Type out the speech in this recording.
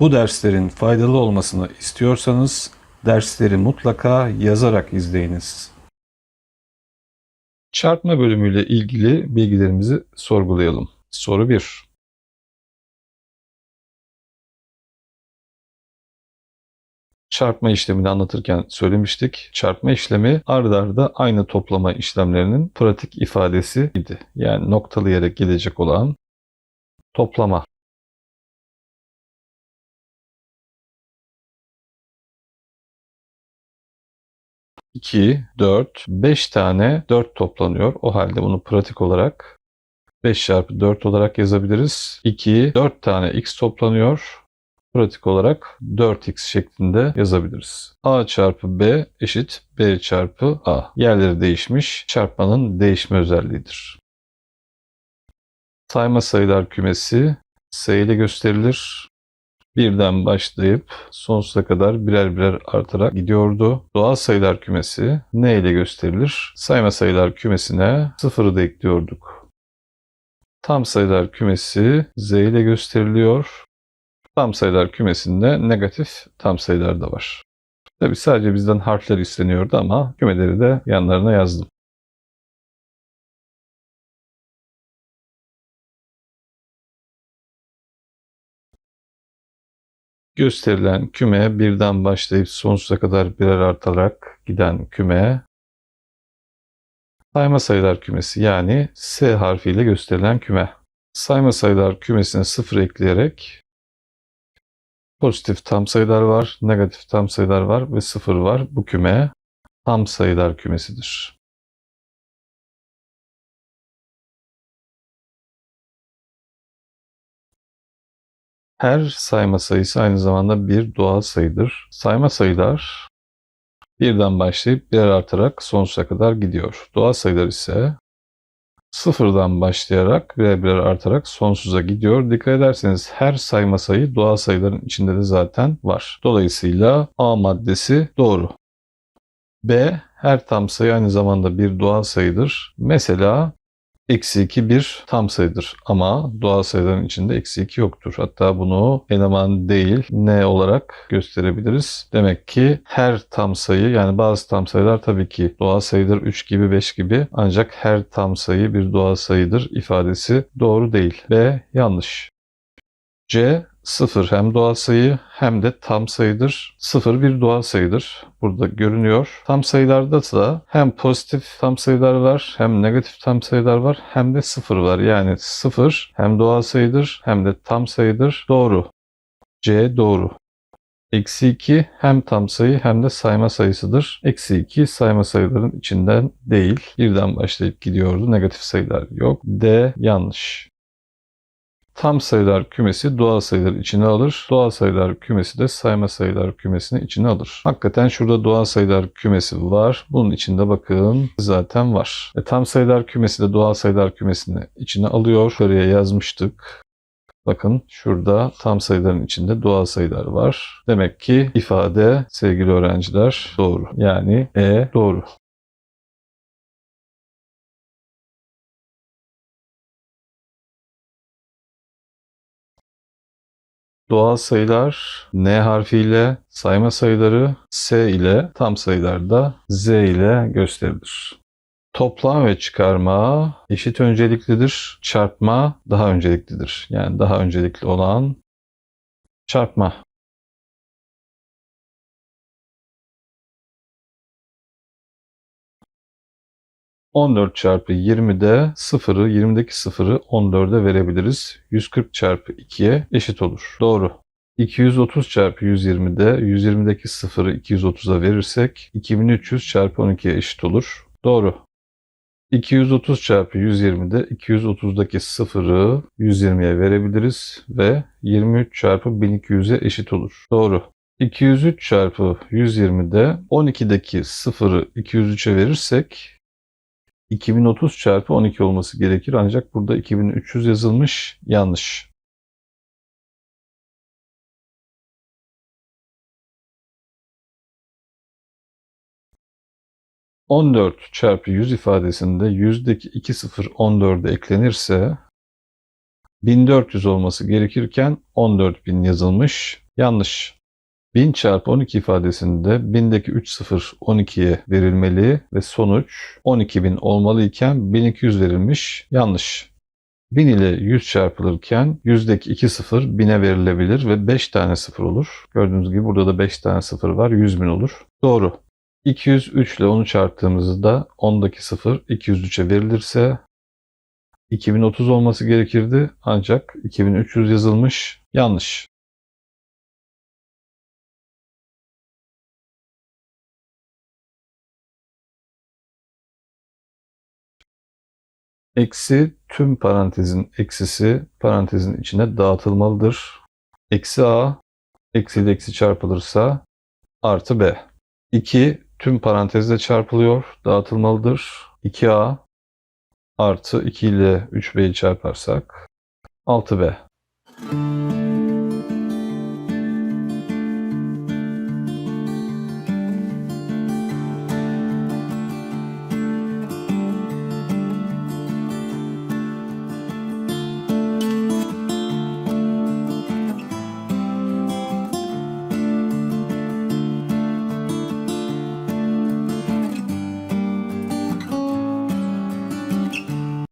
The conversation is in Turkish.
Bu derslerin faydalı olmasını istiyorsanız dersleri mutlaka yazarak izleyiniz. Çarpma bölümüyle ilgili bilgilerimizi sorgulayalım. Soru 1. Çarpma işlemini anlatırken söylemiştik. Çarpma işlemi ard arda aynı toplama işlemlerinin pratik ifadesiydi. Yani noktalayarak gelecek olan toplama. İki, dört, beş tane dört toplanıyor. O halde bunu pratik olarak 5 çarpı 4 olarak yazabiliriz. 2, 4 tane x toplanıyor. Pratik olarak 4x şeklinde yazabiliriz. a çarpı b eşit b çarpı a. Yerleri değişmiş. Çarpmanın değişme özelliğidir. Sayma sayılar kümesi s ile gösterilir. Birden başlayıp sonsuza kadar birer birer artarak gidiyordu. Doğal sayılar kümesi n ile gösterilir. Sayma sayılar kümesine sıfırı da ekliyorduk. Tam sayılar kümesi z ile gösteriliyor. Tam sayılar kümesinde negatif tam sayılar da var. Tabi sadece bizden harfler isteniyordu ama kümeleri de yanlarına yazdım. Gösterilen küme birden başlayıp sonsuza kadar birer artarak giden küme sayma sayılar kümesi yani S harfiyle gösterilen küme. Sayma sayılar kümesine sıfır ekleyerek pozitif tam sayılar var, negatif tam sayılar var ve sıfır var. Bu küme tam sayılar kümesidir. Her sayma sayısı aynı zamanda bir doğal sayıdır. Sayma sayılar birden başlayıp birer artarak sonsuza kadar gidiyor. Doğal sayılar ise sıfırdan başlayarak birer birer artarak sonsuza gidiyor. Dikkat ederseniz her sayma sayı doğal sayıların içinde de zaten var. Dolayısıyla A maddesi doğru. B her tam sayı aynı zamanda bir doğal sayıdır. Mesela eksi 2 bir tam sayıdır ama doğal sayıların içinde eksi 2 yoktur. Hatta bunu eleman değil ne olarak gösterebiliriz. Demek ki her tam sayı yani bazı tam sayılar tabii ki doğal sayıdır 3 gibi 5 gibi ancak her tam sayı bir doğal sayıdır ifadesi doğru değil. B yanlış. C 0 hem doğal sayı hem de tam sayıdır. 0 bir doğal sayıdır. Burada görünüyor. Tam sayılarda da hem pozitif tam sayılar var hem negatif tam sayılar var hem de 0 var. Yani 0 hem doğal sayıdır hem de tam sayıdır. Doğru. C doğru. Eksi 2 hem tam sayı hem de sayma sayısıdır. Eksi 2 sayma sayıların içinden değil. Birden başlayıp gidiyordu. Negatif sayılar yok. D yanlış. Tam sayılar kümesi doğal sayılar içine alır. Doğal sayılar kümesi de sayma sayılar kümesini içine alır. Hakikaten şurada doğal sayılar kümesi var. Bunun içinde bakın zaten var. E, tam sayılar kümesi de doğal sayılar kümesini içine alıyor. Şuraya yazmıştık. Bakın şurada tam sayıların içinde doğal sayılar var. Demek ki ifade sevgili öğrenciler doğru. Yani E doğru. Doğal sayılar N harfiyle, sayma sayıları S ile, tam sayılar da Z ile gösterilir. Toplam ve çıkarma eşit önceliklidir. Çarpma daha önceliklidir. Yani daha öncelikli olan çarpma. ...14 çarpı 20'de sıfırı, 20'deki sıfırı 14'e verebiliriz. 140 çarpı 2'ye eşit olur. Doğru. 230 çarpı 120'de 120'deki sıfırı 230'a verirsek 2300 çarpı 12'ye eşit olur. Doğru. 230 çarpı 120'de 230'daki sıfırı 120'ye verebiliriz ve 23 çarpı 1200'e eşit olur. Doğru. 203 çarpı 120'de 12'deki sıfırı 203'e verirsek 2030 çarpı 12 olması gerekir ancak burada 2300 yazılmış yanlış. ...14 çarpı 100 ifadesinde yüzdeki 2 sıfır 14'e eklenirse... 1400 olması gerekirken 14000 yazılmış. Yanlış. 1000 çarpı 12 ifadesinde 1000'deki 3 sıfır 12'ye verilmeli ve sonuç 12.000 olmalı iken 1200 verilmiş. Yanlış. 1000 ile 100 çarpılırken yüzdeki 2 sıfır 1000'e verilebilir ve 5 tane sıfır olur. Gördüğünüz gibi burada da 5 tane sıfır var 100 bin olur. Doğru. 203 ile 10'u çarptığımızda 10'daki sıfır 203'e verilirse 2030 olması gerekirdi ancak 2300 yazılmış. Yanlış. Eksi tüm parantezin eksisi parantezin içine dağıtılmalıdır. Eksi a, eksi ile eksi çarpılırsa artı b. 2 tüm parantezle çarpılıyor, dağıtılmalıdır. 2a artı 2 ile 3b'yi çarparsak 6b.